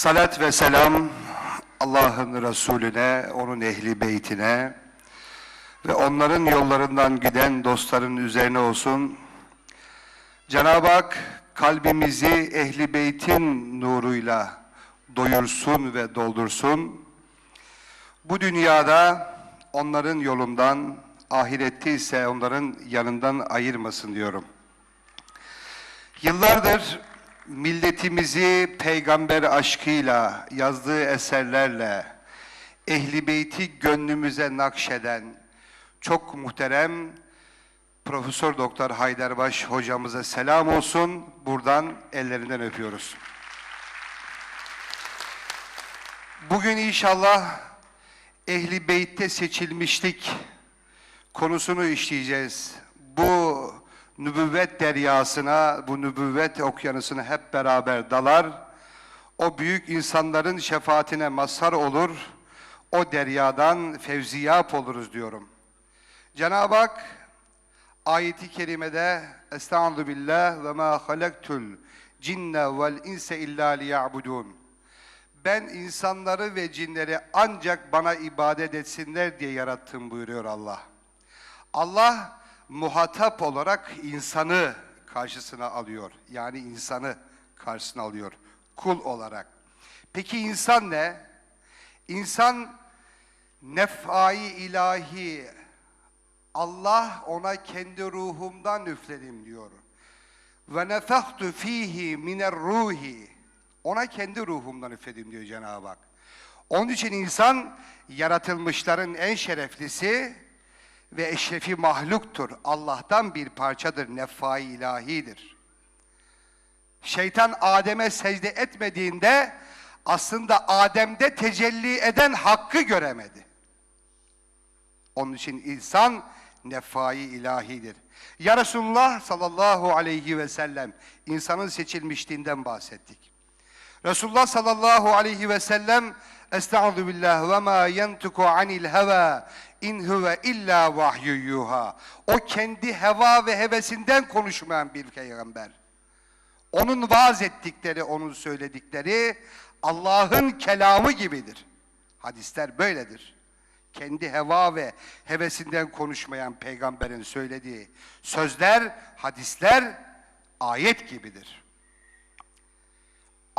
Salat ve selam Allah'ın Resulüne, onun ehli beytine ve onların yollarından giden dostların üzerine olsun. Cenab-ı Hak kalbimizi ehli beytin nuruyla doyursun ve doldursun. Bu dünyada onların yolundan, ahirette ise onların yanından ayırmasın diyorum. Yıllardır milletimizi peygamber aşkıyla, yazdığı eserlerle, ehli beyti gönlümüze nakşeden çok muhterem Profesör Doktor Haydarbaş hocamıza selam olsun. Buradan ellerinden öpüyoruz. Bugün inşallah ehli beytte seçilmişlik konusunu işleyeceğiz. Bu nübüvvet deryasına, bu nübüvvet okyanusuna hep beraber dalar. O büyük insanların şefaatine mazhar olur. O deryadan fevziyap oluruz diyorum. Cenab-ı Hak ayeti kerimede Estaizu billah ve ma halaktul cinne vel inse illa liya'budun. Ben insanları ve cinleri ancak bana ibadet etsinler diye yarattım buyuruyor Allah. Allah muhatap olarak insanı karşısına alıyor. Yani insanı karşısına alıyor. Kul olarak. Peki insan ne? İnsan nef'ai ilahi Allah ona kendi ruhumdan üfledim diyor. Ve nefahtu fihi miner ruhi. Ona kendi ruhumdan üfledim diyor Cenab-ı Hak. Onun için insan yaratılmışların en şereflisi ve eşrefi mahluktur. Allah'tan bir parçadır, nefai ilahidir. Şeytan Adem'e secde etmediğinde aslında Adem'de tecelli eden hakkı göremedi. Onun için insan nefai ilahidir. Ya Resulullah sallallahu aleyhi ve sellem insanın seçilmişliğinden bahsettik. Resulullah sallallahu aleyhi ve sellem Estaizu billah ve ma yentuku anil heva in huve illa vahyuha. O kendi heva ve hevesinden konuşmayan bir peygamber. Onun vaaz ettikleri, onun söyledikleri Allah'ın kelamı gibidir. Hadisler böyledir. Kendi heva ve hevesinden konuşmayan peygamberin söylediği sözler, hadisler ayet gibidir.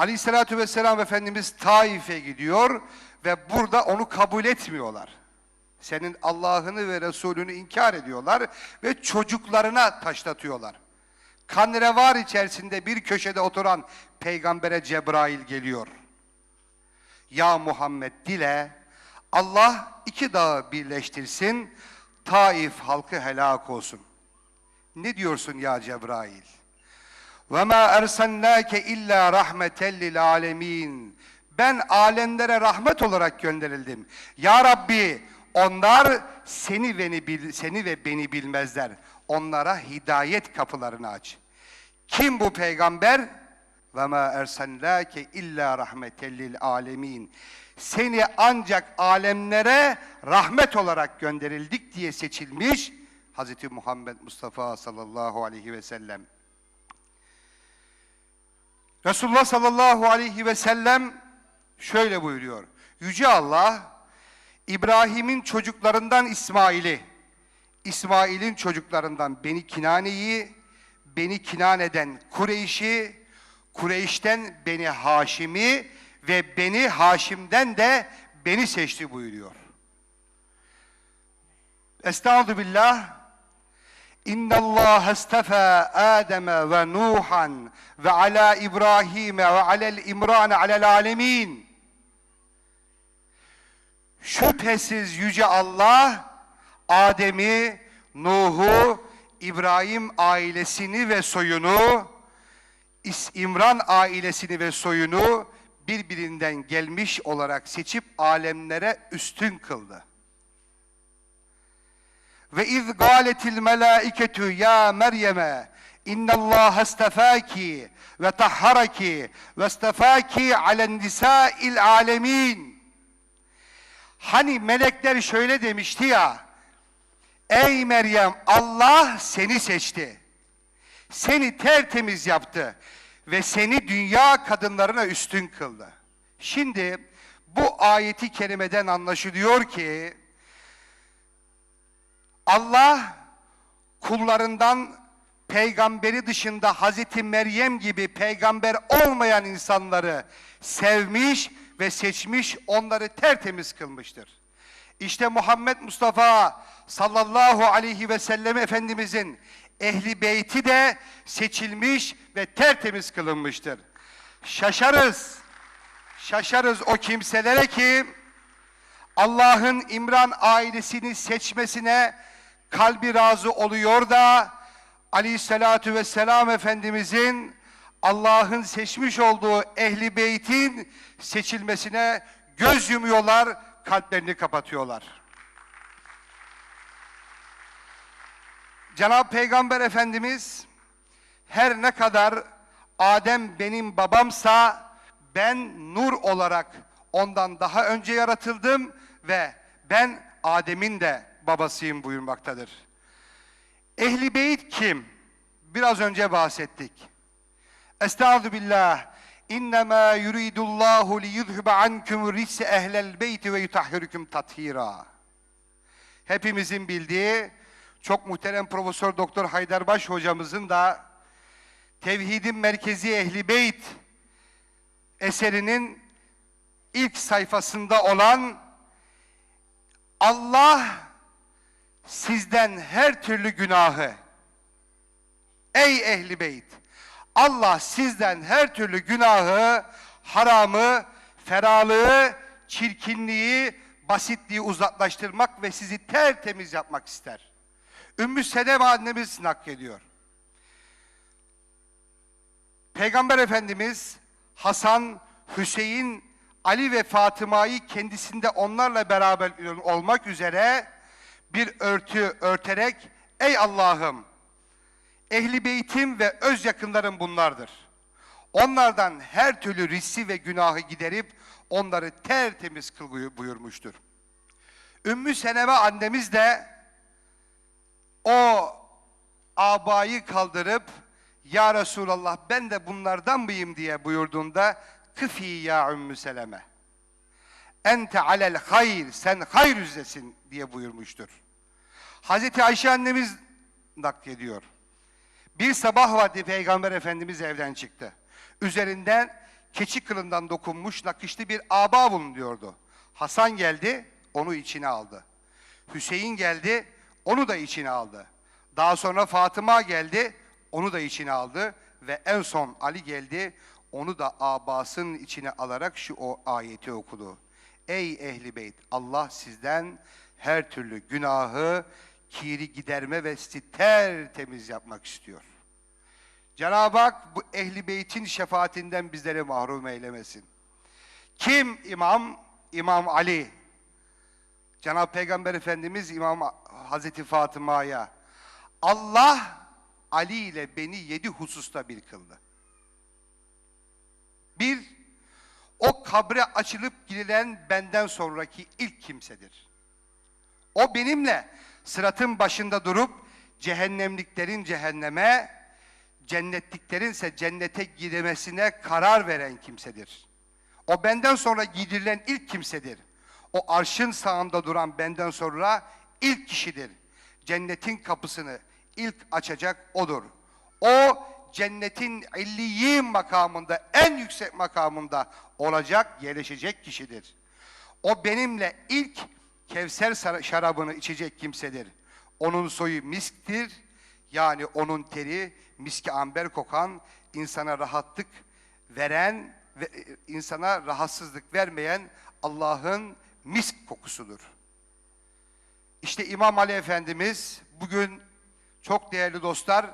Aleyhissalatü vesselam Efendimiz Taif'e gidiyor ve burada onu kabul etmiyorlar. Senin Allah'ını ve Resulünü inkar ediyorlar ve çocuklarına taşlatıyorlar. Kan revar içerisinde bir köşede oturan peygambere Cebrail geliyor. Ya Muhammed dile Allah iki dağı birleştirsin, Taif halkı helak olsun. Ne diyorsun ya Cebrail? Ve ma ersennake illa rahmeten alemin. Ben alemlere rahmet olarak gönderildim. Ya Rabbi onlar seni beni, seni ve beni bilmezler. Onlara hidayet kapılarını aç. Kim bu peygamber? Ve ma ersennake illa rahmeten alemin. Seni ancak alemlere rahmet olarak gönderildik diye seçilmiş Hazreti Muhammed Mustafa sallallahu aleyhi ve sellem. Resulullah sallallahu aleyhi ve sellem şöyle buyuruyor. Yüce Allah İbrahim'in çocuklarından İsmail'i, İsmail'in çocuklarından Beni Kinane'yi, Beni Kinane'den Kureyş'i, Kureyş'ten Beni Haşim'i ve Beni Haşim'den de beni seçti buyuruyor. Estağfurullah. İnna Allah istafa Adem ve Nuhan ve ala İbrahim ve alel İmran alel alemin. Şüphesiz yüce Allah Adem'i, Nuh'u, İbrahim ailesini ve soyunu, İmran ailesini ve soyunu birbirinden gelmiş olarak seçip alemlere üstün kıldı. Ve iz gâletil melâiketu ya Meryem'e innallâhe istefâki ve tahharaki ve istefâki alen nisâil alemin. Hani melekler şöyle demişti ya, Ey Meryem Allah seni seçti. Seni tertemiz yaptı ve seni dünya kadınlarına üstün kıldı. Şimdi bu ayeti kerimeden anlaşılıyor ki Allah kullarından peygamberi dışında Hazreti Meryem gibi peygamber olmayan insanları sevmiş ve seçmiş, onları tertemiz kılmıştır. İşte Muhammed Mustafa sallallahu aleyhi ve sellem Efendimizin ehli beyti de seçilmiş ve tertemiz kılınmıştır. Şaşarız, şaşarız o kimselere ki Allah'ın İmran ailesini seçmesine kalbi razı oluyor da Aleyhisselatü Vesselam Efendimizin Allah'ın seçmiş olduğu ehli beytin seçilmesine göz yumuyorlar, kalplerini kapatıyorlar. Cenab-ı Peygamber Efendimiz her ne kadar Adem benim babamsa ben nur olarak ondan daha önce yaratıldım ve ben Adem'in de babasıyım buyurmaktadır. Ehli beyt kim? Biraz önce bahsettik. Estağzu billah. İnnemâ yuridullahu li yuzhibe ankum rise ehlel beyti ve yutahhirukum tathira. Hepimizin bildiği çok muhterem Profesör Doktor Haydarbaş hocamızın da Tevhidin Merkezi Ehli Beyt eserinin ilk sayfasında olan Allah sizden her türlü günahı ey ehli beyt Allah sizden her türlü günahı, haramı, feralığı, çirkinliği, basitliği uzaklaştırmak ve sizi tertemiz yapmak ister. Ümmü Seleme annemiz naklediyor. Peygamber Efendimiz Hasan, Hüseyin, Ali ve Fatıma'yı kendisinde onlarla beraber olmak üzere bir örtü örterek ey Allah'ım ehli beytim ve öz yakınlarım bunlardır. Onlardan her türlü rissi ve günahı giderip onları tertemiz kıl buyurmuştur. Ümmü Seneme annemiz de o abayı kaldırıp ya Resulallah ben de bunlardan mıyım diye buyurduğunda kıfi ya Ümmü Seleme. Ente alel hayr, sen hayır üzesin diye buyurmuştur. Hazreti Ayşe annemiz naklediyor. Bir sabah vakti Peygamber Efendimiz evden çıktı. Üzerinden keçi kılından dokunmuş nakışlı bir aba bulunuyordu. Hasan geldi, onu içine aldı. Hüseyin geldi, onu da içine aldı. Daha sonra Fatıma geldi, onu da içine aldı. Ve en son Ali geldi, onu da abasının içine alarak şu o ayeti okudu. Ey ehli beyt Allah sizden her türlü günahı, kiri giderme ve sizi tertemiz yapmak istiyor. Cenab-ı Hak bu ehli beytin şefaatinden bizleri mahrum eylemesin. Kim imam? İmam Ali. Cenab-ı Peygamber Efendimiz İmam Hazreti Fatıma'ya Allah Ali ile beni yedi hususta bir kıldı. Bir, o kabre açılıp girilen benden sonraki ilk kimsedir. O benimle sıratın başında durup cehennemliklerin cehenneme, cennetliklerin ise cennete gidemesine karar veren kimsedir. O benden sonra gidirilen ilk kimsedir. O arşın sağında duran benden sonra ilk kişidir. Cennetin kapısını ilk açacak odur. O cennetin illiyin makamında, en yüksek makamında olacak, yerleşecek kişidir. O benimle ilk Kevser şarabını içecek kimsedir. Onun soyu misktir, yani onun teri miski amber kokan, insana rahatlık veren ve e, insana rahatsızlık vermeyen Allah'ın misk kokusudur. İşte İmam Ali Efendimiz bugün çok değerli dostlar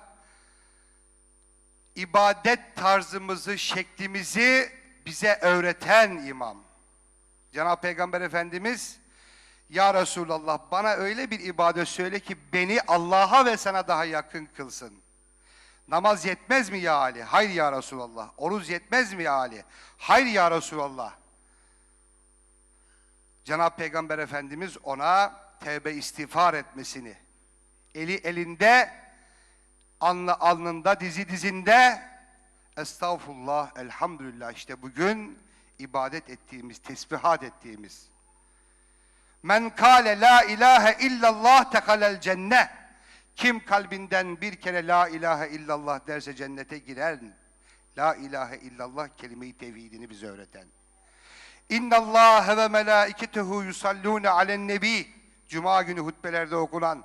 ibadet tarzımızı, şeklimizi bize öğreten imam. Cenab-ı Peygamber Efendimiz ya Resulallah bana öyle bir ibadet söyle ki beni Allah'a ve sana daha yakın kılsın. Namaz yetmez mi ya Ali? Hayır ya Resulallah. Oruç yetmez mi ya Ali? Hayır ya Resulallah. Cenab-ı Peygamber Efendimiz ona tevbe istiğfar etmesini, eli elinde, alnı alnında, dizi dizinde, estağfurullah, elhamdülillah işte bugün ibadet ettiğimiz, tesbihat ettiğimiz. Men kâle la ilahe illallah tekalel cennet. Kim kalbinden bir kere la ilahe illallah derse cennete girer. La ilahe illallah kelime-i tevhidini bize öğreten. İnna Allah ve melaiketehu yusallune alen nebi. Cuma günü hutbelerde okunan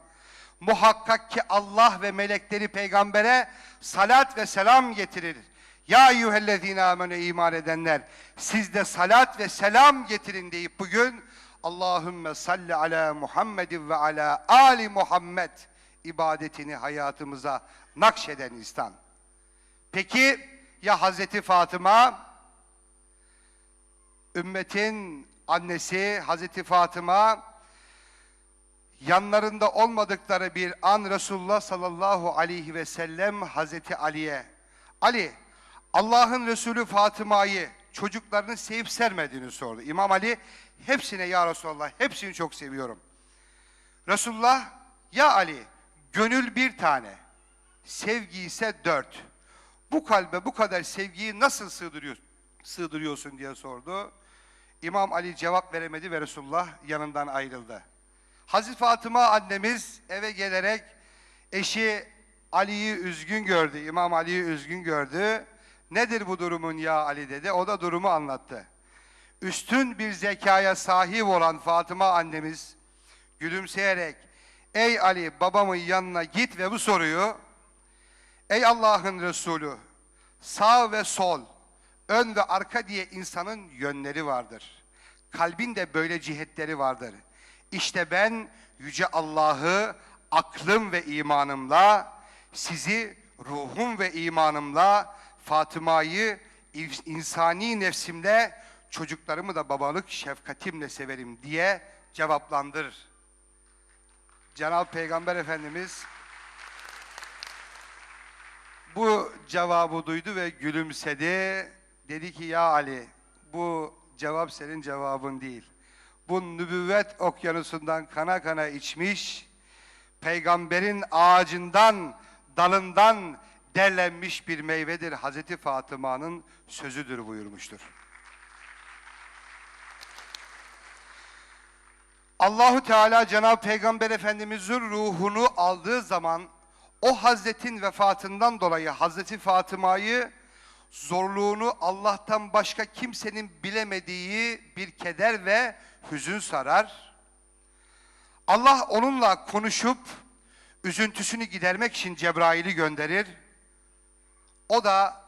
muhakkak ki Allah ve melekleri peygambere salat ve selam getirir. Ya eyyühellezine amene iman edenler siz de salat ve selam getirin deyip bugün Allahümme salli ala Muhammedin ve ala ali Muhammed ibadetini hayatımıza nakşeden insan. Peki ya Hazreti Fatıma ümmetin annesi Hazreti Fatıma yanlarında olmadıkları bir an Resulullah sallallahu aleyhi ve sellem Hazreti Ali'ye Ali Allah'ın Resulü Fatıma'yı çocuklarını sevip sermediğini sordu. İmam Ali hepsine ya Resulallah hepsini çok seviyorum. Resulullah ya Ali gönül bir tane sevgi ise dört. Bu kalbe bu kadar sevgiyi nasıl sığdırıyorsun, diye sordu. İmam Ali cevap veremedi ve Resulullah yanından ayrıldı. Hazreti Fatıma annemiz eve gelerek eşi Ali'yi üzgün gördü. İmam Ali'yi üzgün gördü. Nedir bu durumun ya Ali dedi. O da durumu anlattı. Üstün bir zekaya sahip olan Fatıma annemiz gülümseyerek Ey Ali babamın yanına git ve bu soruyu Ey Allah'ın Resulü sağ ve sol ön ve arka diye insanın yönleri vardır. Kalbin de böyle cihetleri vardır. İşte ben yüce Allah'ı aklım ve imanımla sizi ruhum ve imanımla Fatıma'yı insani nefsimle çocuklarımı da babalık şefkatimle severim diye cevaplandır. Cenab-ı Peygamber Efendimiz bu cevabı duydu ve gülümsedi. Dedi ki ya Ali bu cevap senin cevabın değil. Bu nübüvvet okyanusundan kana kana içmiş, peygamberin ağacından, dalından derlenmiş bir meyvedir. Hazreti Fatıma'nın sözüdür buyurmuştur. Allahu Teala Cenab-ı Peygamber Efendimiz'in ruhunu aldığı zaman o Hazretin vefatından dolayı Hazreti Fatıma'yı zorluğunu Allah'tan başka kimsenin bilemediği bir keder ve hüzün sarar. Allah onunla konuşup üzüntüsünü gidermek için Cebrail'i gönderir. O da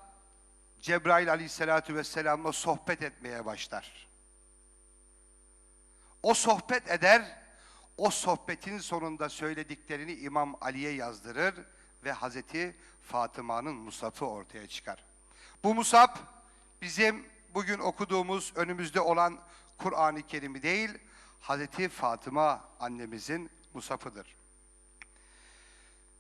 Cebrail aleyhissalatü vesselam'la sohbet etmeye başlar. O sohbet eder, o sohbetin sonunda söylediklerini İmam Ali'ye yazdırır ve Hazreti Fatıma'nın musafı ortaya çıkar. Bu musab bizim bugün okuduğumuz önümüzde olan Kur'an-ı Kerim'i değil, Hazreti Fatıma annemizin musafıdır.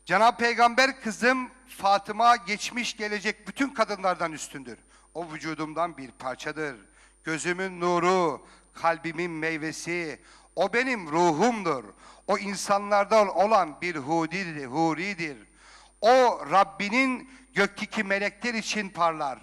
Cenab-ı Peygamber kızım Fatıma geçmiş gelecek bütün kadınlardan üstündür. O vücudumdan bir parçadır. Gözümün nuru, kalbimin meyvesi, o benim ruhumdur. O insanlardan olan bir hudidir, huridir. O Rabbinin gökteki melekler için parlar.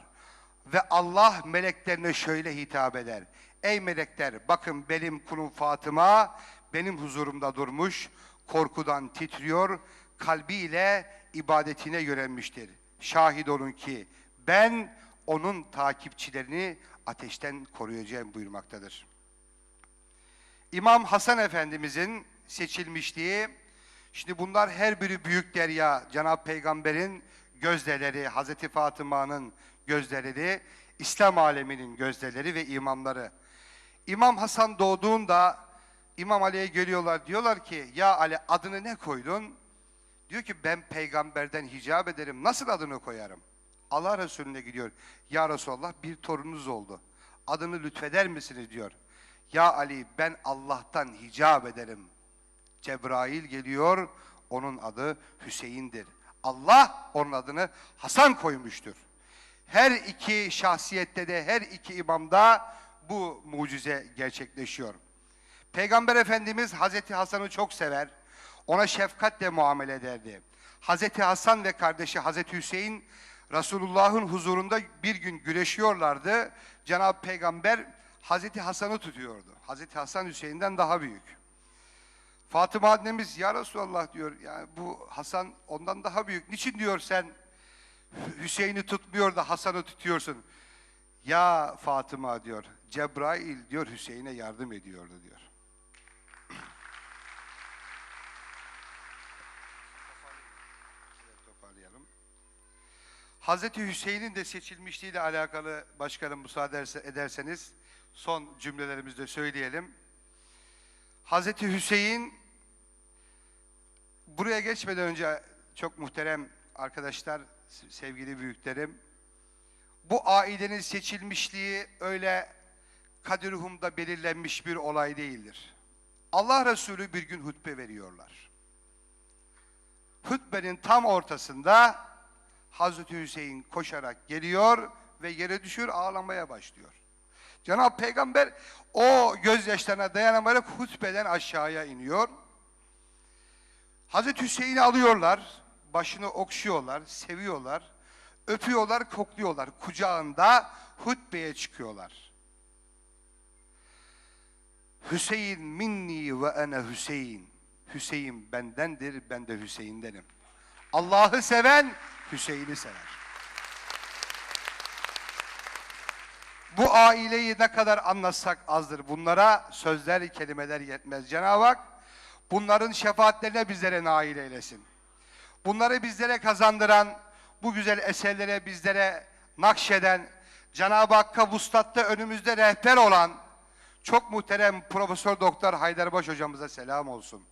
Ve Allah meleklerine şöyle hitap eder. Ey melekler bakın benim kulum Fatıma benim huzurumda durmuş, korkudan titriyor, kalbiyle ibadetine yönelmiştir. Şahit olun ki ben onun takipçilerini ateşten koruyacağım buyurmaktadır. İmam Hasan Efendimizin seçilmişliği, şimdi bunlar her biri büyük derya, Cenab-ı Peygamber'in gözdeleri, Hazreti Fatıma'nın gözdeleri, İslam aleminin gözdeleri ve imamları. İmam Hasan doğduğunda İmam Ali'ye geliyorlar diyorlar ki ya Ali adını ne koydun? Diyor ki ben peygamberden hicap ederim nasıl adını koyarım? Allah Resulüne gidiyor. Ya Resulallah bir torununuz oldu. Adını lütfeder misiniz diyor. Ya Ali ben Allah'tan hicap ederim. Cebrail geliyor. Onun adı Hüseyin'dir. Allah onun adını Hasan koymuştur. Her iki şahsiyette de her iki imamda bu mucize gerçekleşiyor. Peygamber Efendimiz Hazreti Hasan'ı çok sever. Ona şefkatle muamele ederdi. Hazreti Hasan ve kardeşi Hazreti Hüseyin Resulullah'ın huzurunda bir gün güreşiyorlardı. Cenab-ı Peygamber Hazreti Hasan'ı tutuyordu. Hazreti Hasan Hüseyin'den daha büyük. Fatıma annemiz ya Resulallah diyor yani bu Hasan ondan daha büyük. Niçin diyor sen Hüseyin'i tutmuyor da Hasan'ı tutuyorsun? Ya Fatıma diyor Cebrail diyor Hüseyin'e yardım ediyordu diyor. Hazreti Hüseyin'in de seçilmişliğiyle alakalı başkanım müsaade ederse- ederseniz son cümlelerimizde söyleyelim. Hazreti Hüseyin buraya geçmeden önce çok muhterem arkadaşlar, sevgili büyüklerim, bu ailenin seçilmişliği öyle Kadirhum'da belirlenmiş bir olay değildir. Allah Resulü bir gün hutbe veriyorlar. Hutbenin tam ortasında Hazreti Hüseyin koşarak geliyor ve yere düşür ağlamaya başlıyor. Cenab-ı Peygamber o gözyaşlarına dayanamayarak hutbeden aşağıya iniyor. Hazreti Hüseyin'i alıyorlar, başını okşuyorlar, seviyorlar, öpüyorlar, kokluyorlar. Kucağında hutbeye çıkıyorlar. Hüseyin minni ve ene Hüseyin. Hüseyin bendendir, ben de Hüseyin'denim. Allah'ı seven Hüseyin'i sever. Bu aileyi ne kadar anlatsak azdır. Bunlara sözler, kelimeler yetmez. Cenab-ı Hak bunların şefaatlerine bizlere nail eylesin. Bunları bizlere kazandıran, bu güzel eserlere bizlere nakşeden, Cenab-ı Hakk'a vuslatta önümüzde rehber olan çok muhterem Profesör Doktor Haydarbaş hocamıza selam olsun.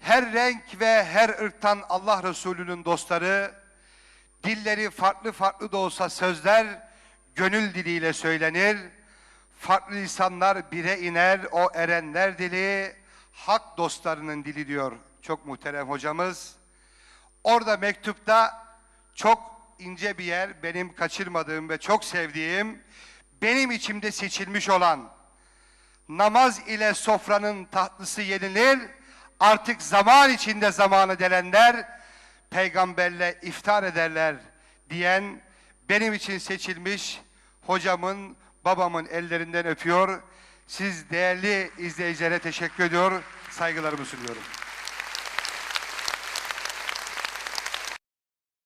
Her renk ve her ırktan Allah Resulü'nün dostları, dilleri farklı farklı da olsa sözler gönül diliyle söylenir. Farklı lisanlar bire iner, o erenler dili, hak dostlarının dili diyor çok muhterem hocamız. Orada mektupta çok ince bir yer, benim kaçırmadığım ve çok sevdiğim, benim içimde seçilmiş olan, namaz ile sofranın tatlısı yenilir, artık zaman içinde zamanı delenler, peygamberle iftar ederler diyen, benim için seçilmiş hocamın, babamın ellerinden öpüyor. Siz değerli izleyicilere teşekkür ediyor, saygılarımı sunuyorum.